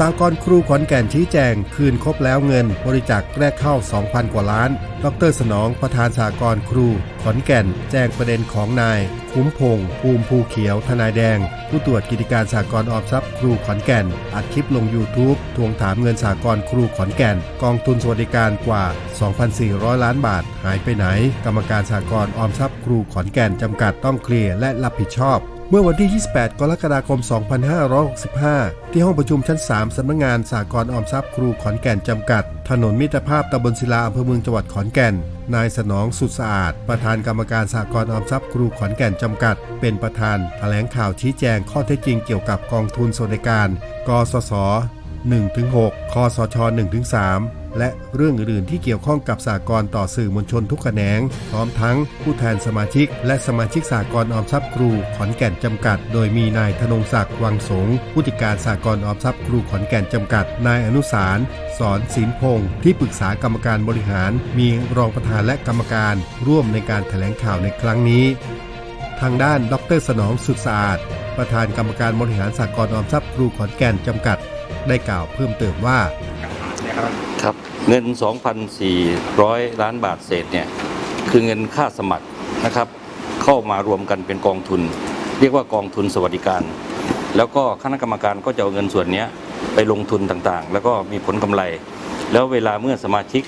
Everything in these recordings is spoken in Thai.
สากรครูขอนแก่นชี้แจง คืนครบแล้วเงิน บริจาคแรกเข้า 2,000 กว่าล้าน ดรสนองประธานสากรครู ขอนแก่น แจ้งประเด็นของนาย คุ้มพงษ์ภูมิภูเขียว ทนายแดง ผู้ตรวจกิจการสากรณ์ออมทรัพย์ครูขอนแก่น อัดคลิปลง YouTube ทวงถามเงินสากรณ์ครูขอนแก่น กองทุนสวัสดิการกว่า 2,400 ล้านบาท หายไปไหน กรรมการสากรณ์ออมทรัพย์ครูขอนแก่นจำกัดต้องเคลียร์และรับผิดชอบเมื่อวันที่ 28 กรกฎาคม 2565 ที่ห้องประชุมชั้น 3 สำนักงงานสากลออมทรัพย์ครูขอนแก่นจำกัด ถนนมิตรภาพตำบลศิลาอำเภอเมืองจังหวัดขอนแก่น นายสนองสุดสะอาด ประธานกรรมการสากลออมทรัพย์ครูขอนแก่นจำกัด เป็นประธานแถลงข่าวชี้แจงข้อเท็จจริงเกี่ยวกับกองทุนสวัสดิการ กสศ1-6คสช1-3 และเรื่องอื่นๆที่เกี่ยวข้องกับสากลต่อสื่อมวลชนทุกแขนง พร้อมทั้งผู้แทนสมาชิก และสมาชิกสากลออมทรัพย์ครูขอนแก่นจำกัด โดยมีนายธนงศักดิ์วังสงผู้จัดการสากลออมทรัพย์ครูขอนแก่นจำกัด นายอนุสารสอนศิลพงศ์ที่ปรึกษากรรมการบริหาร มีรองประธานและกรรมการร่วมในการแถลงข่าวในครั้งนี้ ทางด้านดรสนองสุขสะอาด ประธานกรรมการบริหารสากลออมทรัพย์ครูขอนแก่นจำกัด ได้กล่าวเพิ่มเติมว่าครับ เงิน 2,400 ล้านบาทเศษเนี่ยคือเงินค่าสมัครนะครับเข้ามารวมกันเป็นกองทุน เรียกว่ากองทุนสวัสดิการ แล้วก็คณะกรรมการก็จะเอาเงินส่วนนี้ไปลงทุนต่างๆ แล้วก็มีผลกำไร แล้วเวลาเมื่อสมาชิก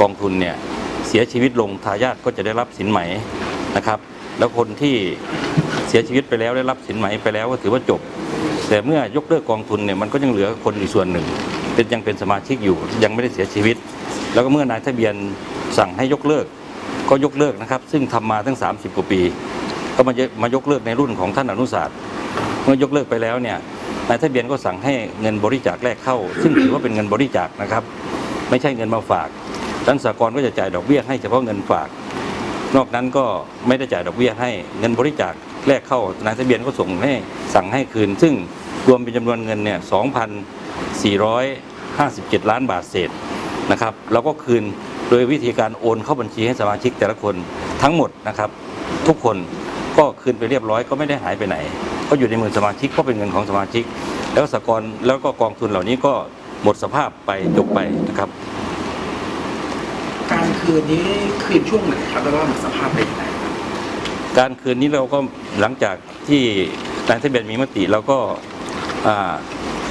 กองทุนเนี่ยเสียชีวิตลงทายาทก็จะได้รับสินไหมนะครับ แล้วคนที่เสียชีวิตไปแล้วได้รับสินไหมไปแล้วก็ถือว่าจบ แต่เมื่อยกเลิกกองทุนเนี่ยมันก็ยังเหลือคนอีกส่วนหนึ่ง เป็นยังเป็นสมาชิกอยู่ยังไม่ได้เสียชีวิต แล้วก็เมื่อนายทะเบียนสั่งให้ยกเลิก ก็ยกเลิกนะครับ ซึ่งทำมาตั้ง 30 กว่าปี ก็มายมายกเลิกในรุ่นของท่านอนุสาสตร์เมื่อยกเลิกไปแล้วเนี่ยนายทะเบียนก็สั่งให้เงินบริจาคแรกเข้า ซึ่งถือว่าเป็นเงินบริจาคนะครับ ไม่ใช่เงินมาฝากท่านสากลก็จะจ่ายดอกเบี้ยให้เฉพาะเงินฝาก นอกนั้นก็ไม่ได้จ่ายดอกเบี้ยให้เงินบริจาคแรกเข้านายทะเบียนก็ส่งให้สั่งให้คืน ซึ่งรวมเป็นจำนวนเงินเนี่ย 2,457 ล้านบาทเศษนะครับแล้วก็คืนโดยวิธีการโอนเข้าบัญชีให้สมาชิกแต่ละคนทั้งหมดนะครับ ทุกคนก็คืนไปเรียบร้อยก็ไม่ได้หายไปไหน ก็อยู่ในมือสมาชิกก็เป็นเงินของสมาชิก แล้วสหกรณ์แล้วก็กองทุนเหล่านี้ก็หมดสภาพไปจบไปนะครับ การคืนนี้คืนช่วงไหนครับแล้วก็หมดสภาพเป็นยังไงครับการคืนนี้เราก็หลังจากที่นายทะเบียนมีมติเราก็อ่า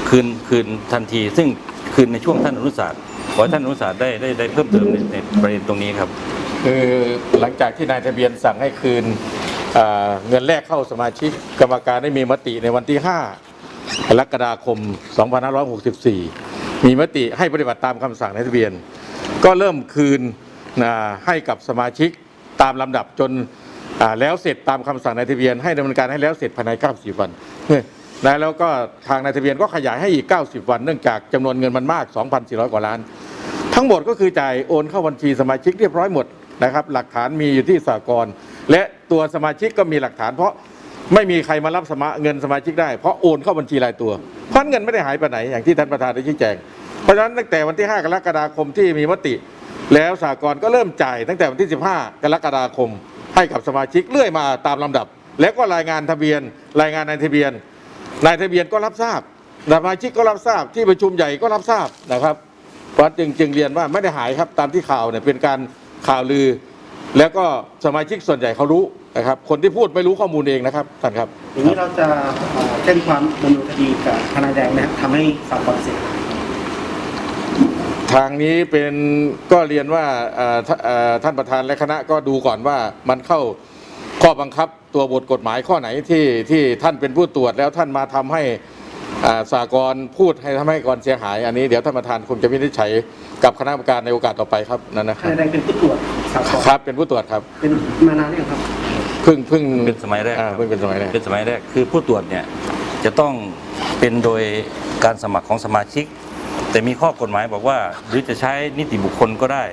คืนคืนทันที ซึ่ง คืนในช่วงท่านอนุสาสตร์ขอให้ท่านอนุสาสตร์ได้ได้ได้เพิ่มเติมในในประเด็นตรงนี้ครับ คือหลังจากที่นายทะเบียนสั่งให้คืนเอ่อเงินแรกเข้าสมาชิกกรรมการได้มีมติในวันที่ 5 กรกฎาคม 2564 มีมติให้ปฏิบัติตามคำสั่งนายทะเบียน ก็เริ่มคืนอ่าให้กับสมาชิกตามลำดับจนอ่าแล้วเสร็จตามคำสั่งนายทะเบียน ให้ดำเนินการให้แล้วเสร็จภายใน 90 วันเนี่ย และแล้วก็ทางนายทะเบียนก็ขยายให้อีก 90 วัน เนื่องจากจำนวนเงินมันมาก 2,400 กว่าล้าน ทั้งหมดก็คือจ่ายโอนเข้าบัญชีสมาชิกเรียบร้อยหมดนะครับ หลักฐานมีอยู่ที่สากลและตัวสมาชิกก็มีหลักฐาน เพราะไม่มีใครมารับสมาเงินสมาชิกได้เพราะโอนเข้าบัญชีรายตัวเพราะเงินไม่ได้หายไปไหนอย่างที่ท่านประธานได้ชี้แจง เพราะฉะนั้นตั้งแต่วันที่ 5 กรกฎาคมที่มีมติ แล้วสากลก็เริ่มจ่ายตั้งแต่วันที่ 15 กรกฎาคม ให้กับสมาชิกเรื่อยมาตามลำดับ แล้วก็รายงานทะเบียน รายงานนายทะเบียน นายทะเบียนก็รับทราบสมาชิกก็รับทราบที่ประชุมใหญ่ก็รับทราบนะครับเพราะจึงจึงเรียนว่าไม่ได้หายครับตามที่ข่าวเนี่ยเป็นการข่าวลือ แล้วก็สมาชิกส่วนใหญ่เขารู้นะครับ คนที่พูดไม่รู้ข้อมูลเองนะครับท่านครับอย่างนี้เราจะเอ่อแจ้งความดำเนินคดีกับทนายแดงนะครับทำให้สากลเสียหายทางนี้เป็นก็เรียนว่าเอ่อท่าเอ่อท่านประธานและคณะก็ดูก่อนว่ามันเข้า ข้อบังคับตัวบทกฎหมายข้อไหนที่ที่ท่านเป็นผู้ตรวจแล้วท่านมาทำให้อ่าสากลพูดให้ทำให้ก่อนเสียหาย อันนี้เดี๋ยวท่านประธานคงจะวินิจฉัยกับคณะกรรมการในโอกาสต่อไปครับนั่นนะคทรับนายแดงเป็นผู้ตรวจสากลครับเป็นผู้ตรวจครับเป็นมานานหรือยังครับเพิ่งเพิ่งเป็นสมัยแรกอ่าครับเพิ่งเป็นสมัยแรกเป็นสมัยแรกคือผู้ตรวจเนี่ยจะต้องเป็นโดยการสมัครของสมาชิก แต่มีข้อกฎหมายบอกว่า หรือจะใช้นิติบุคคลก็ได้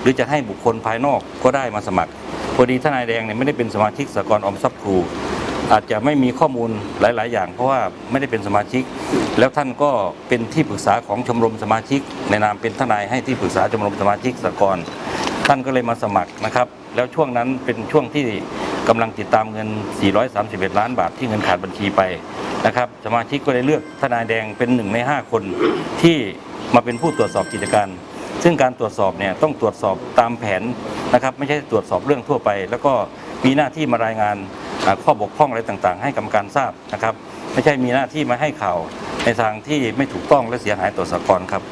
หรือจะให้บุคคลภายนอกก็ได้มาสมัคร พอดีทนายแดงเนี่ยไม่ได้เป็นสมาชิกสากลอมทรัพย์ครู อาจจะไม่มีข้อมูลหลาย ๆ อย่าง เพราะว่าไม่ได้เป็นสมาชิก แล้วท่านก็เป็นที่ปรึกษาของชมรมสมาชิก ในนามเป็นทนายให้ที่ปรึกษาชมรมสมาชิกสากลท่านก็เลยมาสมัครนะครับ แล้วช่วงนั้นเป็นช่วงที่กำลังติดตามเงิน 431 ล้านบาทที่เงินขาดบัญชีไปนะครับสมาชิกก็ได้เลือกทนายแดงเป็นหนึ่งใน 5 คนที่มาเป็นผู้ตรวจสอบกิจการ ซึ่งการตรวจสอบเนี่ยต้องตรวจสอบตามแผนนะครับไม่ใช่ตรวจสอบเรื่องทั่วไป แล้วก็มีหน้าที่มารายงานข้อบกพร่องอะไรต่างๆ ให้กรรมการทราบนะครับ ไม่ใช่มีหน้าที่มาให้ข่าวในทางที่ไม่ถูกต้องและเสียหายต่อสากรครับ